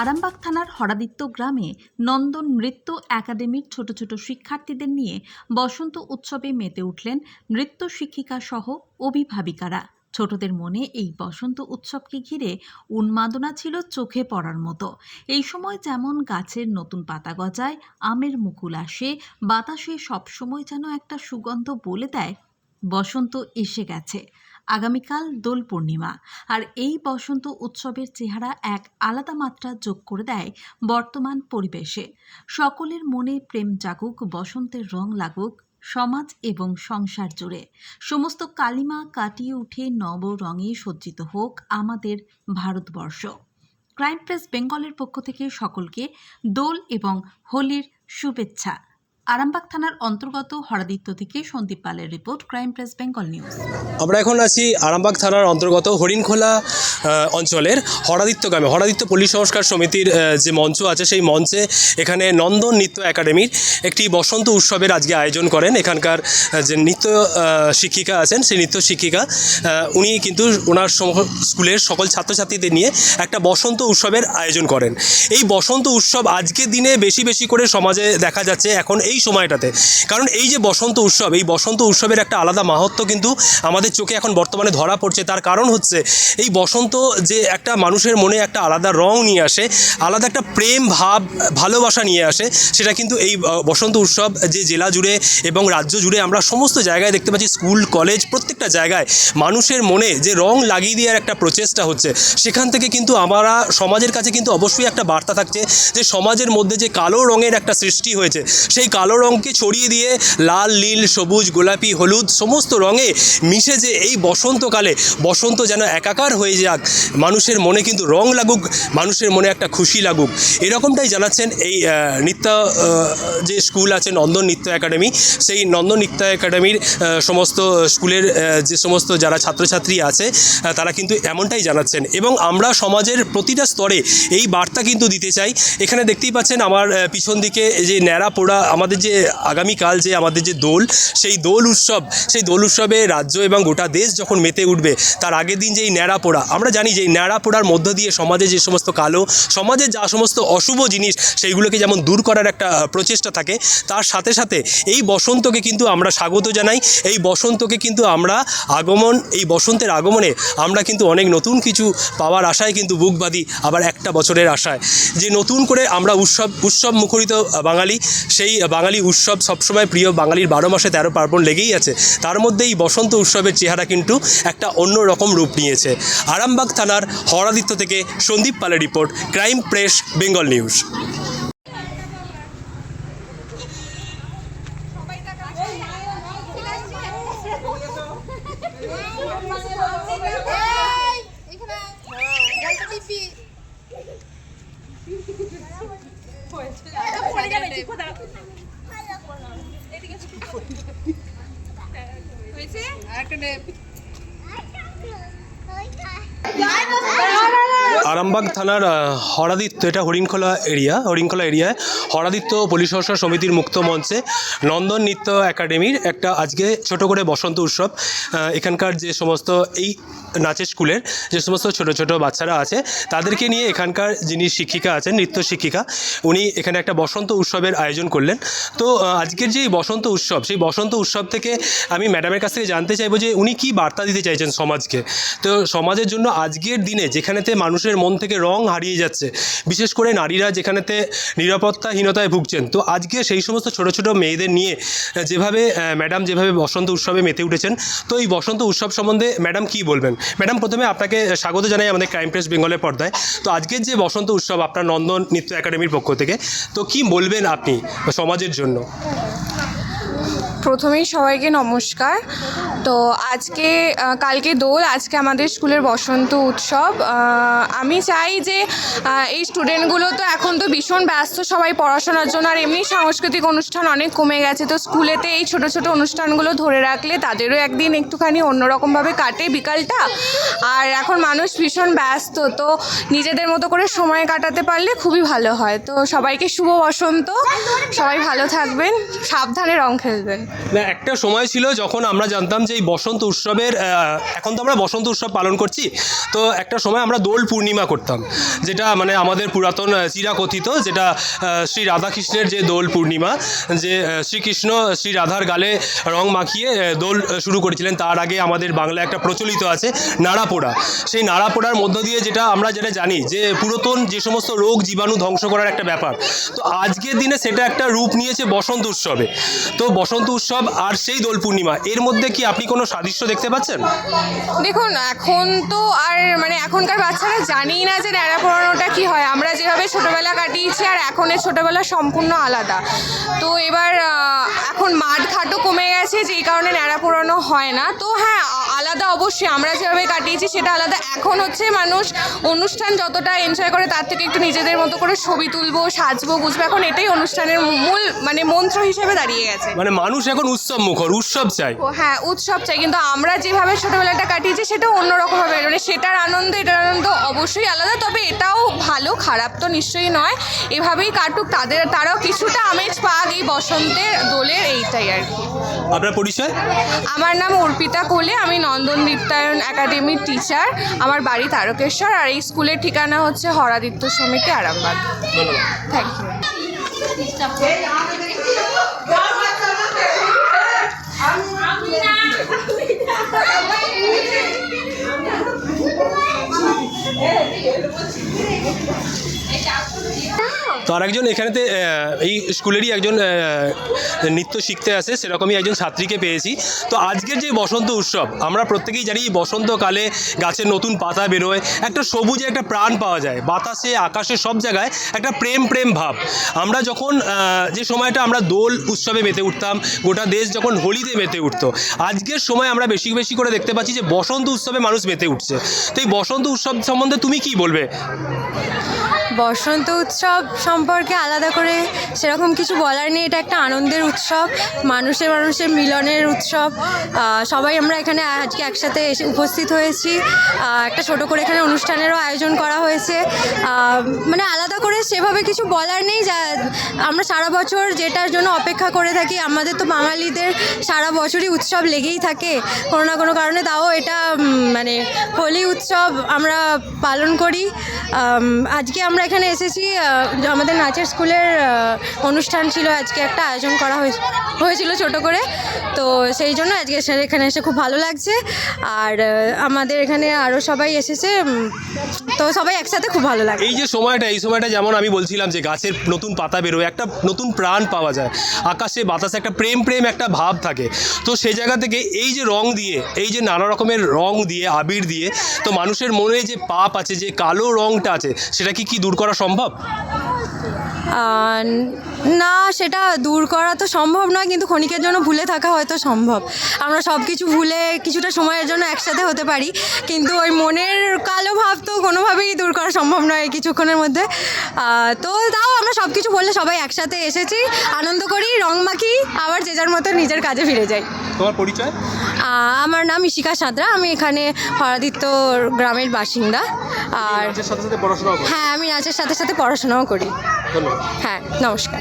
আরামবাগ থানার হরাদিত্য গ্রামে নন্দন নৃত্য একাডেমির ছোট ছোট শিক্ষার্থীদের নিয়ে বসন্ত উৎসবে মেতে উঠলেন নৃত্য শিক্ষিকা সহ অভিভাবিকারা। ছোটদের মনে এই বসন্ত উৎসবকে ঘিরে উন্মাদনা ছিল চোখে পড়ার মতো। এই সময় যেমন গাছের নতুন পাতা গজায়, আমের মুকুল আসে, বাতাসে সবসময় যেন একটা সুগন্ধ বলে দেয়, বসন্ত এসে গেছে। আগামীকাল দোল পূর্ণিমা। আর এই বসন্ত উৎসবের চেহারা এক আলাদা মাত্রা যোগ করে দেয় বর্তমান পরিবেশে। সকলের মনে প্রেম জাগুক, বসন্তের রং লাগুক, সমাজ এবং সংসার জুড়ে। সমস্ত কালিমা কাটিয়ে উঠে নব রঙে সজ্জিত হোক আমাদের ভারতবর্ষ। ক্রাইম প্রেস বেঙ্গলের পক্ষ থেকে সকলকে দোল এবং হোলির শুভেচ্ছা। আরামবাগ থানার অন্তর্গত হরাদিত্য থেকে সন্দীপ পালের report crime press Bengal news. আমরা এখন আছি আরামবাগ থানার অন্তর্গত হরিণখোলা অঞ্চলের হরাদিত্য গ্রামে। হরাদিত্য পল্লী সংস্কার সমিতির যে মঞ্চ আছে সেই মঞ্চে এখানে নন্দন নৃত্য একাডেমির একটি বসন্ত উৎসবের আজকে আয়োজন করেন। এখানকার যে নৃত্য শিক্ষিকা আছেন, সেই নৃত্য শিক্ষিকা উনি কিন্তু ওনার স্কুলের সকল ছাত্রছাত্রীদের নিয়ে একটা বসন্ত উৎসবের আয়োজন করেন। এই বসন্ত উৎসব আজকের দিনে বেশি বেশি করে সমাজে দেখা যাচ্ছে। এখন এই সময়টাতে। কারণ এই যে বসন্ত উৎসব, এই বসন্ত উৎসবের একটা আলাদা মাহাত্ম কিন্তু আমাদের চোখে এখন বর্তমানে ধরা পড়ছে। তার কারণ হচ্ছে, এই বসন্ত যে একটা মানুষের মনে একটা আলাদা রং নিয়ে আসে, আলাদা একটা প্রেম ভাব, ভালোবাসা নিয়ে আসে, সেটা কিন্তু এই বসন্ত উৎসব যে জেলা জুড়ে এবং রাজ্য জুড়ে আমরা সমস্ত জায়গায় দেখতে পাচ্ছি। স্কুল, কলেজ, প্রত্যেকটা জায়গায় মানুষের মনে যে রং লাগিয়ে দেওয়ার একটা প্রচেষ্টা হচ্ছে, সেখান থেকে কিন্তু আমরা, সমাজের কাছে কিন্তু অবশ্যই একটা বার্তা থাকছে যে সমাজের মধ্যে যে কালো রঙের একটা সৃষ্টি হয়েছে, সেই কালো রঙকে ছড়িয়ে দিয়ে লাল, নীল, সবুজ, গোলাপি, হলুদ সমস্ত রঙে মিশে যে এই বসন্তকালে, বসন্ত যেন একাকার হয়ে যাক, মানুষের মনে কিন্তু রং লাগুক, মানুষের মনে একটা খুশি লাগুক। এরকমটাই জানাচ্ছেন এই নৃত্য যে স্কুল আছে নন্দন নৃত্য একাডেমি, সেই নন্দন নৃত্য একাডেমির সমস্ত স্কুলের যে সমস্ত যারা ছাত্রছাত্রী আছে তারা কিন্তু এমনটাই জানাচ্ছেন। এবং আমরা সমাজের প্রতিটা স্তরে এই বার্তা কিন্তু দিতে চাই। এখানে দেখতেই পাচ্ছেন আমার পিছন দিকে যে ন্যাড়া পোড়া আমাদের যে আগামীকাল যে আমাদের যে দোল, সেই দোল উৎসব, সেই দোল উৎসবে রাজ্য এবং গোটা দেশ যখন মেতে উঠবে, তার আগের দিন যে এই ন্যাড়া পোড়া, আমরা জানি যে এই ন্যাড়া পোড়ার মধ্য দিয়ে সমাজে যে সমস্ত কালো সমাজের যা সমস্ত অশুভ জিনিস, সেইগুলোকে যেমন দূর করার একটা প্রচেষ্টা থাকে, তার সাথে সাথে এই বসন্তকে কিন্তু আমরা স্বাগত জানাই, এই বসন্তকে কিন্তু আমরা আগমন, এই বসন্তের আগমনে আমরা কিন্তু অনেক নতুন কিছু পাওয়ার আশায় কিন্তু বুক বাঁধি, আবার একটা বছরের আশায়। যে নতুন করে আমরা উৎসব উৎসব মুখরিত বাঙালি, সেই বাঙালি উৎসব সবসময় প্রিয় বাঙালির বারো মাসে তেরো পার্বণ লেগেই আছে। তার মধ্যে এই বসন্ত উৎসবের চেহারা কিন্তু একটা অন্য রকম রূপ নিয়েছে। আরামবাগ থানার হরাদিত্য থেকে সন্দীপ পালের report, crime press, Bengal news. হয়েছে? আরেকটা নে আরামবাগ থানার হরাদিত্য, এটা হরিণখোলা এরিয়া, হরিণখোলা এরিয়ায় হরাদিত্য সংস্কার সমিতির মুক্ত মঞ্চে নন্দন নৃত্য একাডেমির একটা আজকে ছোট করে বসন্ত উৎসব। এখানকার যে সমস্ত এই নাচের স্কুলের যে সমস্ত ছোট ছোট বাচ্চারা আছে, তাদেরকে নিয়ে এখানকার যিনি শিক্ষিকা আছেন, নৃত্য শিক্ষিকা, উনি এখানে একটা বসন্ত উৎসবের আয়োজন করলেন। তো আজকের যে বসন্ত উৎসব, সেই বসন্ত উৎসব থেকে আমি ম্যাডামের কাছ থেকে জানতে চাইব যে উনি কী বার্তা দিতে চাইছেন সমাজকে। তো সমাজের জন্য আজকের দিনে যেখানেতে মানুষের মন থেকে রং হারিয়ে যাচ্ছে। বিশেষ করে নারীরা যেখানেতে নিরাপত্তাহীনতায় ভুগছেন। তো আজকে সেই সমস্ত ছোট ছোট মেয়েদের নিয়ে যেভাবে ম্যাডাম যেভাবে বসন্ত উৎসবে মেতে উঠেছেন, তো এই বসন্ত উৎসব সম্বন্ধে ম্যাডাম কী বলবেন? ম্যাডাম, প্রথমে আপনাকে স্বাগত জানাই আমাদের ক্রাইম প্রেস বেঙ্গলের পর্দায়। তো আজকের যে বসন্ত উৎসব আপনার নন্দন নৃত্য একাডেমির পক্ষ থেকে, তো কি বলবেন আপনি সমাজের জন্য? প্রথমেই সবাইকে নমস্কার। তো আজকে কালকে দোল, আজকে আমাদের স্কুলের বসন্ত উৎসব। আমি চাই যে এই স্টুডেন্টগুলো তো এখন তো ভীষণ ব্যস্ত সবাই পড়াশোনার জন্য, আর এমনি সাংস্কৃতিক অনুষ্ঠান অনেক কমে গেছে। তো স্কুলেতে এই ছোট ছোট অনুষ্ঠানগুলো ধরে রাখলে তাদেরও একদিন একটুখানি অন্যরকমভাবে কাটে বিকালটা। আর এখন মানুষ ভীষণ ব্যস্ত, তো নিজেদের মতো করে সময় কাটাতে পারলে খুবই ভালো হয়। তো সবাইকে শুভ বসন্ত, সবাই ভালো থাকবেন, সাবধানে রং খেলবেন। না, একটা সময় ছিল যখন আমরা জানতাম যে এই বসন্ত উৎসবের এখন তো আমরা বসন্ত উৎসব পালন করছি। তো একটা সময় আমরা দোল পূর্ণিমা করতাম, যেটা মানে আমাদের পুরাতন চিরাকথিত, যেটা শ্রী রাধাকৃষ্ণের যে দোল পূর্ণিমা, যে শ্রীকৃষ্ণ শ্রী রাধার গালে রং মাখিয়ে দোল শুরু করেছিলেন। তার আগে আমাদের বাংলায় একটা প্রচলিত আছে, নাড়াপোড়া। সেই নাড়াপোড়ার মধ্য দিয়ে যেটা আমরা যেটা জানি, যে পুরাতন যে সমস্ত রোগ জীবাণু ধ্বংস করার একটা ব্যাপার। তো আজকের দিনে সেটা একটা রূপ নিয়েছে বসন্ত উৎসবে। তো বসন্ত উৎসব আর সেই দোল পূর্ণিমা, এর মধ্যে কি আপনি কোনো সাদৃশ্য দেখতে পাচ্ছেন? দেখুন, এখন তো আর মানে এখনকার বাচ্চারা জানেই না যে ন্যাড়া পড়ানোটা কি হয়। আমরা যেভাবে ছোটবেলা কাটিয়েছি আর এখনের ছোটবেলা সম্পূর্ণ আলাদা। তো এবার এখন মাঠ ঘাটও কমে গেছে যেই কারণে ন্যাড়া পোড়ানো হয় না। তো হ্যাঁ আলাদা অবশ্যই আমরা যেভাবে কাটিয়েছি সেটা আলাদা। এখন হচ্ছে মানুষ অনুষ্ঠান যতটা এনজয় করে তার থেকে একটু নিজেদের মতো করে ছবি তুলবো সাজবো বুঝব। এখন এটাই অনুষ্ঠানের মূল মানে মন্ত্র হিসেবে দাঁড়িয়ে গেছে। মানে মানুষ এখন উৎসব মুখর উৎসব চাই ও হ্যাঁ উৎসব চাই কিন্তু আমরা যেভাবে ছোটবেলাটা কাটিয়েছি সেটা অন্যরকম হবে মানে সেটার আনন্দ এটার আনন্দ অবশ্যই আলাদা। তবে এটাও ভালো খারাপ তো নিশ্চয়ই নয়। এভাবেই কাটুক তাদের তারাও কিছুটা আমেজ পাক এই বসন্তের দোলের এইটাই আর কি। আপনার পরিচয়? আমার নাম অর্পিতা কোলে আমি নন্দন নৃত্যায়ন একাডেমির টিচার আমার বাড়ি তারকেশ্বর আর এই স্কুলের ঠিকানা হচ্ছে হরাদিত্য সমিতি আরামবাগ। থ্যাংক ইউ আর একজন এখানেতে এই স্কুলেরই একজন নৃত্য শিখতে আসে, সেরকমই একজন ছাত্রীকে পেয়েছি। তো আজকের যে বসন্ত উৎসব, আমরা প্রত্যেকেই জানি বসন্তকালে গাছের নতুন পাতা বেরোয়, একটা সবুজে একটা প্রাণ পাওয়া যায়, বাতাসে, আকাশে, সব জায়গায় একটা প্রেম প্রেম ভাব। আমরা যখন যে সময়টা আমরা দোল উৎসবে মেতে উঠতাম, গোটা দেশ যখন হোলিতে মেতে উঠতো, আজকের সময় আমরা বেশি বেশি করে দেখতে পাচ্ছি যে বসন্ত উৎসবে মানুষ মেতে উঠছে। তো এই বসন্ত উৎসব সম্বন্ধে তুমি কি বলবে? বসন্ত উৎসব সম্পর্কে আলাদা করে সেরকম কিছু বলার নেই। এটা একটা আনন্দের উৎসব, মানুষের মানুষের মিলনের উৎসব। সবাই আমরা এখানে আজকে একসাথে এসে উপস্থিত হয়েছি। একটা ছোট করে এখানে অনুষ্ঠানেরও আয়োজন করা হয়েছে। মানে আলাদা করে সেভাবে কিছু বলার নেই। যা, আমরা সারা বছর যেটার জন্য অপেক্ষা করে থাকি, আমাদের তো বাঙালিদের সারা বছরই উৎসব লেগেই থাকে। কোনো না কোনো কারণে তাও এটা মানে হোলি উৎসব আমরা পালন করি। আজকে আমরা এখানে এসেছি আমাদের নাচের স্কুলের অনুষ্ঠান ছিল, আজকে একটা আয়োজন করা হয়েছে- হয়েছিল ছোট করে। তো সেই জন্য আজকে এখানে এসে খুব ভালো লাগছে। আর আমাদের এখানে আরও সবাই এসেছে তো সবাই একসাথে খুব ভালো লাগে। এই যে সময়টা, এই সময়টা যেমন আমি বলছিলাম যে গাছের নতুন পাতা বেরোয়, একটা নতুন প্রাণ পাওয়া যায়। আকাশে বাতাসে একটা প্রেম প্রেম একটা ভাব থাকে। তো সেই জায়গা থেকে এই যে রং দিয়ে, এই যে নানা রকমের রং দিয়ে, আবির দিয়ে, তো মানুষের মনে যে পাপ আছে, যে কালো রংটা আছে, সেটা কি কি দূর করা সম্ভব? না সেটা দূর করা তো সম্ভব নয় কিন্তু ক্ষণিকের জন্য ভুলে থাকা হয়তো সম্ভব। আমরা সব কিছু ভুলে কিছুটা সময়ের জন্য একসাথে হতে পারি কিন্তু ওই মনের কালো ভাব তো কোনোভাবেই দূর করা সম্ভব নয় এই কিছুক্ষণের মধ্যে। তো তাও আমরা সব কিছু বললে সবাই একসাথে এসেছি আনন্দ করি রং মাখি আবার যে যার মতো নিজের কাজে ফিরে যাই। তোমার পরিচয়? আমার নাম ইশিকা সাঁতরা আমি এখানে হরাদিত্য গ্রামের বাসিন্দা। আর হ্যাঁ আমি নাচের সাথে সাথে পড়াশোনাও করি। হ্যাঁ নমস্কার।